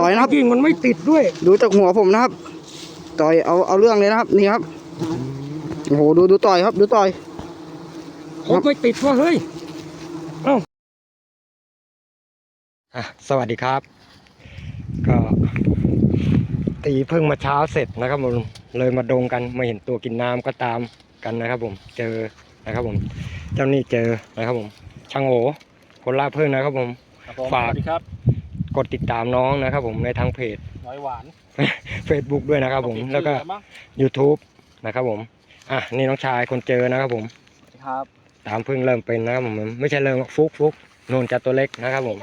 ต่อยนะครับยิงมันไม่ติดด้วย ดูจากหัวผมนะครับ ต่อยเอาเอาเรื่องเลยนะครับ นี่ครับโอ้โหดูดูต่อยครับ ดูต่อยผมไม่ติดว่าเฮ้ยอะสวัสดีครับ ก็ ตีเพิ่งมาเช้าเสร็จนะครับผมเลยมาดงกันมาเห็นตัวกินน้ำก็ตามกันนะครับ ผม เจอนะครับ ผม เจ้านี่เจอนะครับผมช่างโอคนล่าเพิ่งนะครับผมครับผมฝากสวัสดีครับ กดติดตามน้องนะครับ ผมในทางเพจน้อยหวาน Facebook ด้วยนะครับ ผมแล้วก็มั้ง YouTube นะครับ ผมอะนี่น้องชายคนเจอนะครับผมครับตามเพิ่งเริ่มเป็นนะครับผมไม่ใช่เริ่มฟุกฟุกโนนจัดตัวเล็กนะครับผม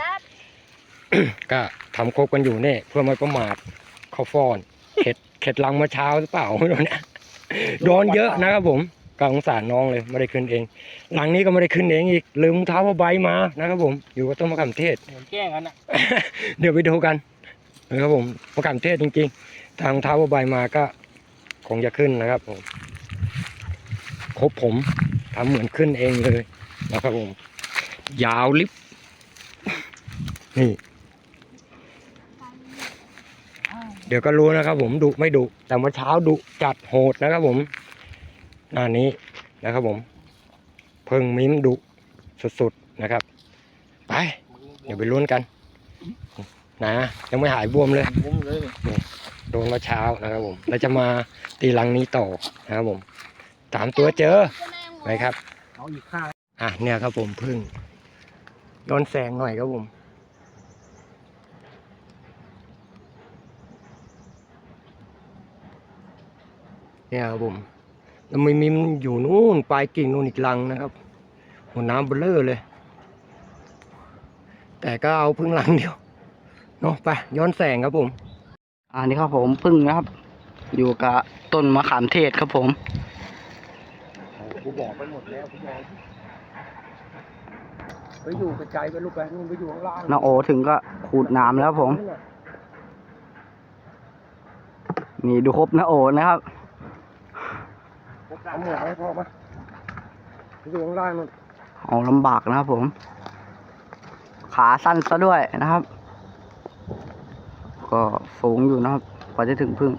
ก็ทำคบกันอยู่เนี่ยเพื่อไม่ประมาทเขาฟ้อน เข็ดเข็ดลังเมื่อเช้าหรือเปล่าไม่รู้นะโดนเยอะนะครับผม ก็สงสารน้องเลยไม่ได้ขึ้นเอง หลังนี้ก็ไม่ได้ขึ้นเองอีกลืมรองเท้าผ้าใบมานะครับผมอยู่กับต้นมะขามเทศเหมือนแกล้งกันอะเดี๋ยวไปดูกันนะครับผมมะขามเทศจริงๆ ทางเท้าผ้าใบมาก็คงจะขึ้นนะครับผมครบผมทำเหมือนขึ้นเองเลยนะครับผมยาวลิบนี่ เดี๋ยวก็รู้นะครับผมดุไม่ดุแต่เมื่อเช้าดุจัดโหดนะครับผม หน้านี้นะครับผม เพิ่งมิ้นดุสุดๆนะครับ ไป เดี๋ยวไปลุ้นกัน นะยังไม่หายบวมเลยบุ้มเลยโดนเมื่อเช้านะครับผมแล้วจะมาตีรังนี้ต่อนะครับผมสามตัวเจอไหมครับเอาอีกข้างอะเนี่ยครับผมพึ่งย้อนแสงหน่อยครับผมเนี่ยครับผม แล้วมีมิมอยู่นู่นปลายกิ่งนู่นอีกลังนะครับหัวน้ำเบลอเลย แต่ก็เอาพึ่งลังเดียวเนาะไปย้อนแสงครับผม อันนี้ครับผมพึ่งนะครับ อยู่กับต้นมะขามเทศครับผมกูบอกไปหมดแล้วกูบอกไปอยู่ไกลๆไปลูกไปนู่นไปอยู่ข้างล่างน้าโอถึงก็ขูดน้ำแล้วผม นี่ดูครบน้าโอนะครับ เอาหมวกให้พ่อมาไปอยู่ข้างล่างนู่นเอาลำบากนะครับผม ขาสั้นซะด้วยนะครับ ก็สูงอยู่นะครับกว่าจะถึงพึ่ง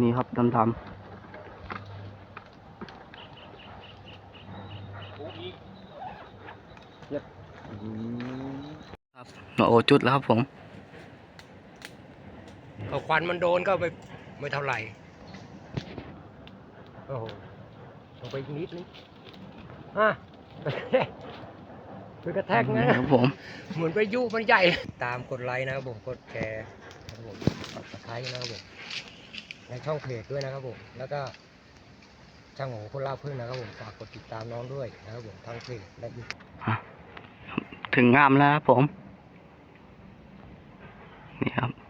นี่ครับดำๆครับโอ้จุดแล้วครับผมเอาควันมันโดนก็ไป ไม่เท่าไหร่ โอ้โหลงไปอีกนิดนึงอะไปกระแทกไงครับผม เหมือนไปยุมันใหญ่ ตามกดไลค์นะครับผมกดแชร์นะครับผมกดไลค์นะครับผมในช่องเพจด้วยนะครับผม แล้วก็ช่างของคนล่าพึ่งนะครับผมฝากกดติดตามน้องด้วยนะครับผมทั้งเพจและยูถึงงามแล้วครับผม นี่ครับ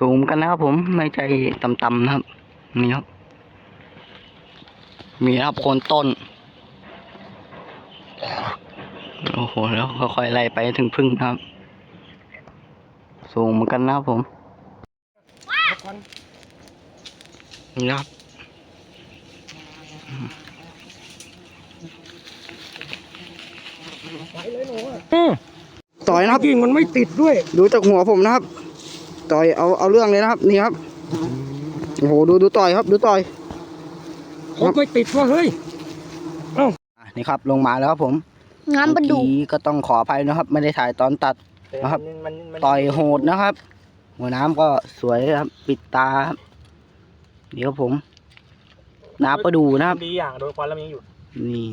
สูงกันนะครับผมไม่ใจต่ำๆนะครับ นี่ครับ มีนะครับโคนต้น โอ้โห แล้วค่อยๆไล่ไปถึงพึ่งครับ สูงเหมือนกันนะครับผมนี่นะครับต่อยนะครับยิงมันไม่ติดด้วย ดูจากหัวผมนะครับ ต่อยเอาเอาเรื่องเลยนะครับ นี่ครับโอ้โหดูดูต่อยครับ ดูต่อยผมไม่ติดว่าเฮ้ยอะนี่ครับลงมาแล้วครับผมงามประเมื่อดูกี้ก็ต้องขออภัยนะครับ ไม่ได้ถ่ายตอนตัดนะครับ ต่อยโหดนะครับ หัวน้ำก็สวยครับ ปิดตาครับเดี๋ยวผมน้ำประดูนะครับดีอย่างโดนควันแล้วมันยังอยู่นี่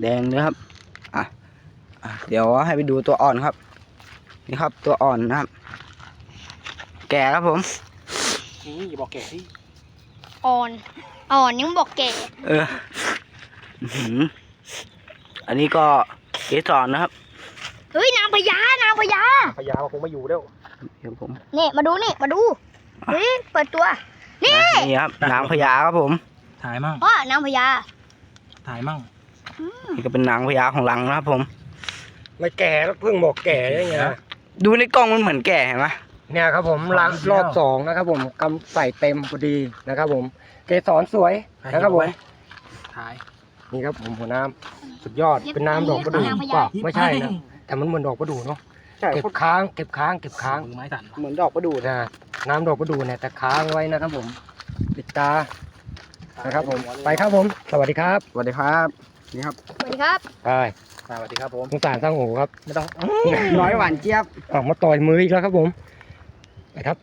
แดงเลยครับอะอะเดี๋ยวให้ไปดูตัวอ่อนครับ นี่ครับตัวอ่อนนะครับ แก่ครับผม นี่อย่าบอกแก่ที่อ่อน อ่อนยังบอกแก่เอออื้อหืออันนี้ก็เกสรนะครับเฮ้ยนางพญานางพญาพญาคงไม่อยู่แล้วเดี๋ยวผมเนี่ยมาดูนี่มาดูเฮ้ยเปิดตัวนี่อะนี่ครับนางพญาครับผมถ่ายมั่งพ่อนางพญาถ่ายมั่งนี่ก็เป็นนางพญาของหลังนะครับผม ไม่แก่แล้วเพิ่งบอกแก่ได้ไง ดูในกล้องมันเหมือนแก่เห็นไหม เนี่ยครับผมล้างรอบสองนะครับ ผมกำใส่เต็มพอดีนะครับ ผม เกสรสวยนะครับผมถ่ายนี่ครับผมหัวน้ำสุดยอดเป็นน้ำดอกประดู่เปล่าไม่ใช่นะแต่มันเหมือนดอกประดู่เนาะใช่เก็บค้างเก็บค้างเก็บค้างมือไม้สั่นเหมือนดอกประดู่นะนะน้ำดอกประดู่เนี่ยแต่ค้างไว้นะครับ ผมปิดตานะครับ ผมไปครับผม สวัสดีครับสวัสดีครับ นี่ครับสวัสดีครับไปสวัสดีครับผมสงสารสร้างหูครับไม่ต้องน้อยหวานเจี๊ยบออกมาต่อยมืออีกแล้วครับผม ไปครับ